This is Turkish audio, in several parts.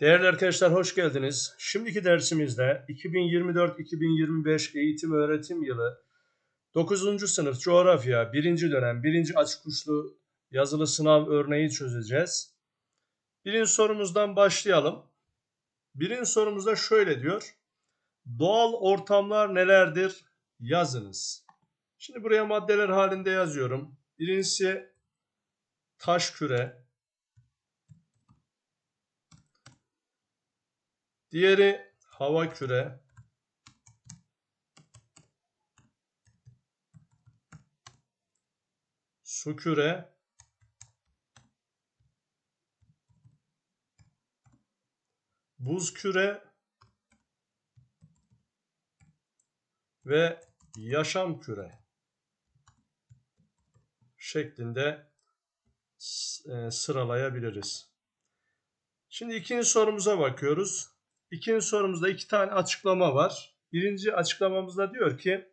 Değerli arkadaşlar hoş geldiniz. Şimdiki dersimizde 2024-2025 eğitim öğretim yılı 9. sınıf coğrafya 1. dönem 1. açık uçlu yazılı sınav örneği çözeceğiz. Birinci sorumuzdan başlayalım. Birinci sorumuzda şöyle diyor. Doğal ortamlar nelerdir? Yazınız. Şimdi buraya maddeler halinde yazıyorum. Birincisi taş küre, Diğeri hava küre. Su küre. Buz küre ve yaşam küre şeklinde e, sıralayabiliriz. Şimdi ikinci sorumuza bakıyoruz. İkinci sorumuzda iki tane açıklama var. Birinci açıklamamızda diyor ki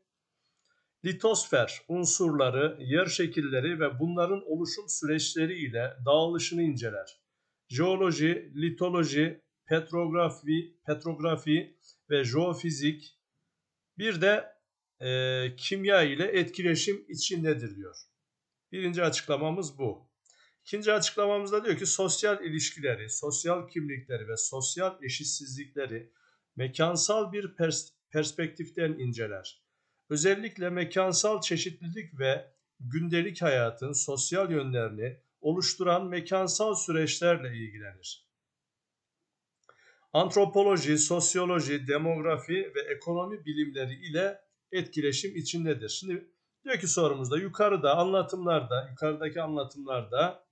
litosfer unsurları, yer şekilleri ve bunların oluşum süreçleri ile dağılışını inceler. Jeoloji, litoloji, petrografi, petrografi ve jeofizik bir de e, kimya ile etkileşim içindedir diyor. Birinci açıklamamız bu. İkinci açıklamamızda diyor ki sosyal ilişkileri, sosyal kimlikleri ve sosyal eşitsizlikleri mekansal bir pers perspektiften inceler. Özellikle mekansal çeşitlilik ve gündelik hayatın sosyal yönlerini oluşturan mekansal süreçlerle ilgilenir. Antropoloji, sosyoloji, demografi ve ekonomi bilimleri ile etkileşim içindedir. Şimdi diyor ki sorumuzda yukarıda anlatımlarda, yukarıdaki anlatımlarda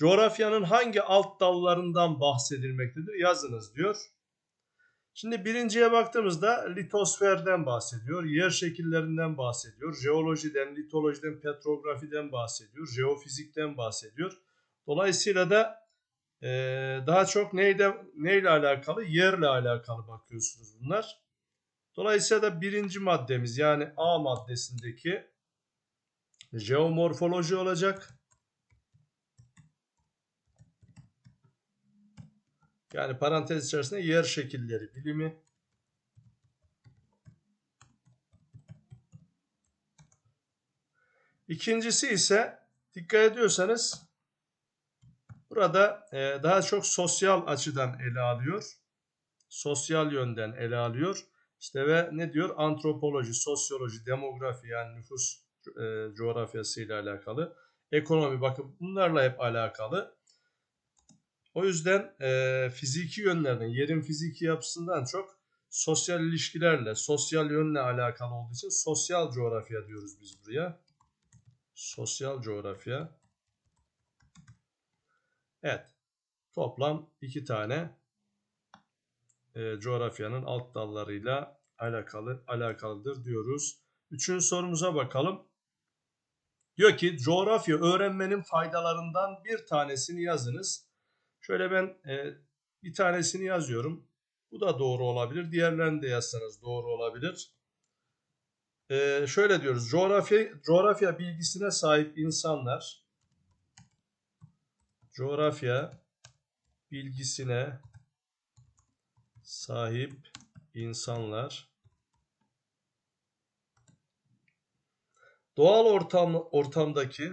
Coğrafyanın hangi alt dallarından bahsedilmektedir? Yazınız diyor. Şimdi birinciye baktığımızda litosferden bahsediyor, yer şekillerinden bahsediyor, jeolojiden, litolojiden, petrografiden bahsediyor, jeofizikten bahsediyor. Dolayısıyla da e, daha çok neyle, neyle alakalı? Yerle alakalı bakıyorsunuz bunlar. Dolayısıyla da birinci maddemiz yani A maddesindeki jeomorfoloji olacak. Yani parantez içerisinde yer şekilleri bilimi. İkincisi ise dikkat ediyorsanız burada e, daha çok sosyal açıdan ele alıyor. Sosyal yönden ele alıyor. İşte ve ne diyor? Antropoloji, sosyoloji, demografi yani nüfus e, coğrafyası ile alakalı. Ekonomi bakın bunlarla hep alakalı. O yüzden e, fiziki yönlerden, yerin fiziki yapısından çok sosyal ilişkilerle, sosyal yönle alakalı olduğu için sosyal coğrafya diyoruz biz buraya. Sosyal coğrafya. Evet. Toplam iki tane e, coğrafyanın alt dallarıyla alakalı alakalıdır diyoruz. Üçüncü sorumuza bakalım. Diyor ki coğrafya öğrenmenin faydalarından bir tanesini yazınız. Şöyle ben e, bir tanesini yazıyorum. Bu da doğru olabilir. Diğerlerini de yazsanız doğru olabilir. E, şöyle diyoruz. Coğrafya, coğrafya bilgisine sahip insanlar coğrafya bilgisine sahip insanlar doğal ortam ortamdaki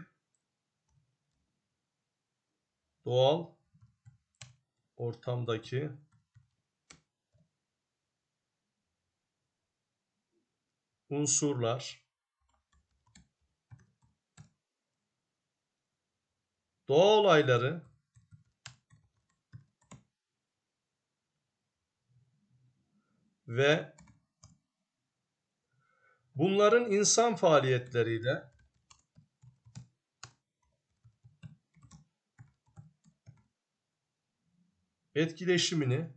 doğal ortamdaki unsurlar doğa olayları ve bunların insan faaliyetleriyle etkileşimini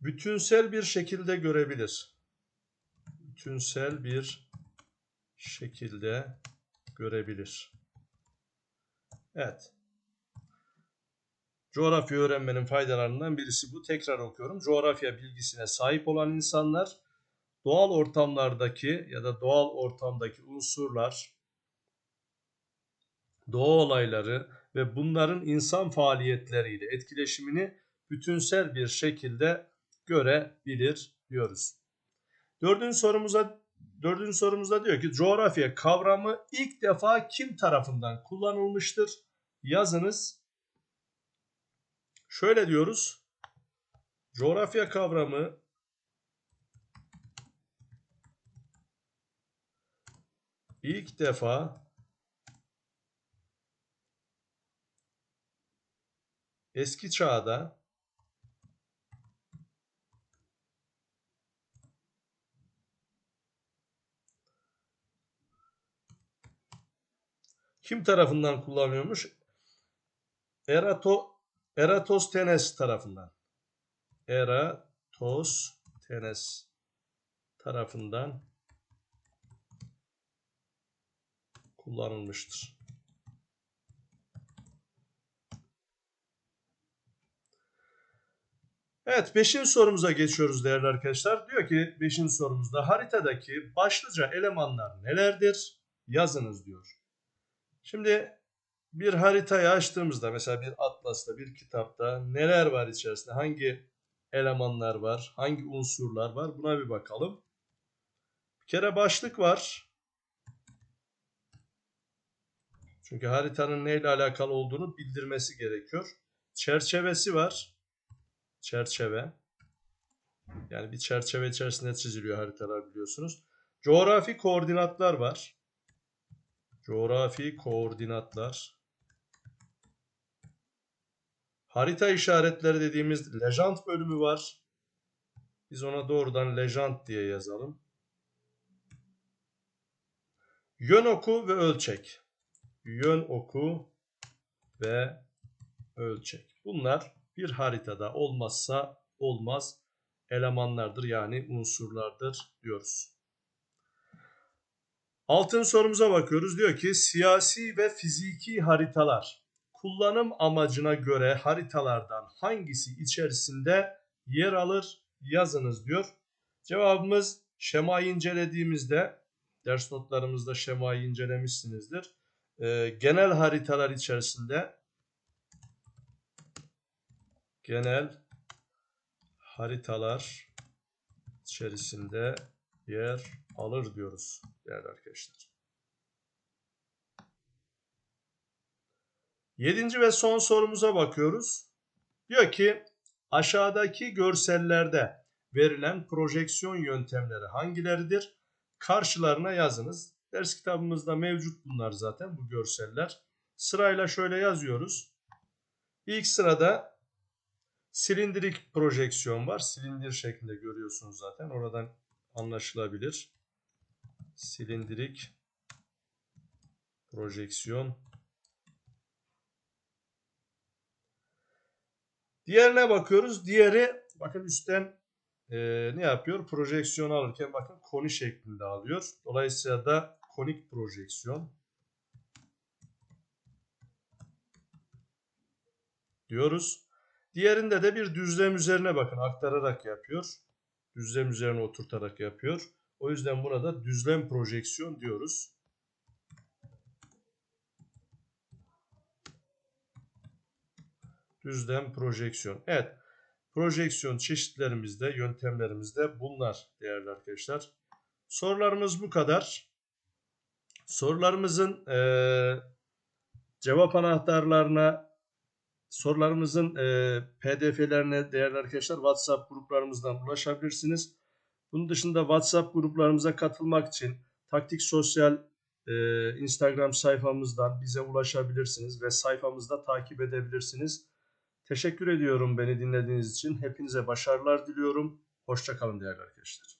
bütünsel bir şekilde görebilir. Bütünsel bir şekilde görebilir. Evet. Coğrafya öğrenmenin faydalarından birisi bu. Tekrar okuyorum. Coğrafya bilgisine sahip olan insanlar doğal ortamlardaki ya da doğal ortamdaki unsurlar, doğa olayları ve bunların insan faaliyetleriyle etkileşimini bütünsel bir şekilde görebilir diyoruz. Dördüncü sorumuza dördüncü sorumuzda diyor ki coğrafya kavramı ilk defa kim tarafından kullanılmıştır? Yazınız. Şöyle diyoruz. Coğrafya kavramı ilk defa eski çağda kim tarafından kullanılıyormuş? Erato, Eratosthenes tarafından. Eratosthenes tarafından kullanılmıştır. Evet 5. sorumuza geçiyoruz değerli arkadaşlar. Diyor ki 5. sorumuzda haritadaki başlıca elemanlar nelerdir? Yazınız diyor. Şimdi bir haritayı açtığımızda mesela bir atlasta bir kitapta neler var içerisinde? Hangi elemanlar var? Hangi unsurlar var? Buna bir bakalım. Bir kere başlık var. Çünkü haritanın neyle alakalı olduğunu bildirmesi gerekiyor. Çerçevesi var. Çerçeve. Yani bir çerçeve içerisinde çiziliyor haritalar biliyorsunuz. Coğrafi koordinatlar var. Coğrafi koordinatlar. Harita işaretleri dediğimiz lejant bölümü var. Biz ona doğrudan lejant diye yazalım. Yön oku ve ölçek. Yön oku ve ölçek. Bunlar bir haritada olmazsa olmaz elemanlardır yani unsurlardır diyoruz. Altın sorumuza bakıyoruz. Diyor ki siyasi ve fiziki haritalar kullanım amacına göre haritalardan hangisi içerisinde yer alır yazınız diyor. Cevabımız şemayı incelediğimizde ders notlarımızda şemayı incelemişsinizdir. Ee, genel haritalar içerisinde genel haritalar içerisinde yer alır diyoruz değerli arkadaşlar. Yedinci ve son sorumuza bakıyoruz. Diyor ki aşağıdaki görsellerde verilen projeksiyon yöntemleri hangileridir? Karşılarına yazınız. Ders kitabımızda mevcut bunlar zaten bu görseller. Sırayla şöyle yazıyoruz. İlk sırada silindirik projeksiyon var. Silindir şeklinde görüyorsunuz zaten. Oradan anlaşılabilir. Silindirik projeksiyon. Diğerine bakıyoruz. Diğeri bakın üstten e, ne yapıyor? Projeksiyon alırken bakın koni şeklinde alıyor. Dolayısıyla da konik projeksiyon diyoruz. Diğerinde de bir düzlem üzerine bakın aktararak yapıyor. Düzlem üzerine oturtarak yapıyor. O yüzden buna da düzlem projeksiyon diyoruz. Düzlem projeksiyon. Evet. Projeksiyon çeşitlerimizde, yöntemlerimizde bunlar değerli arkadaşlar. Sorularımız bu kadar. Sorularımızın e, cevap anahtarlarına, sorularımızın e, pdf'lerine değerli arkadaşlar WhatsApp gruplarımızdan ulaşabilirsiniz. Bunun dışında WhatsApp gruplarımıza katılmak için Taktik Sosyal e, Instagram sayfamızdan bize ulaşabilirsiniz ve sayfamızda takip edebilirsiniz. Teşekkür ediyorum beni dinlediğiniz için. Hepinize başarılar diliyorum. Hoşçakalın değerli arkadaşlar.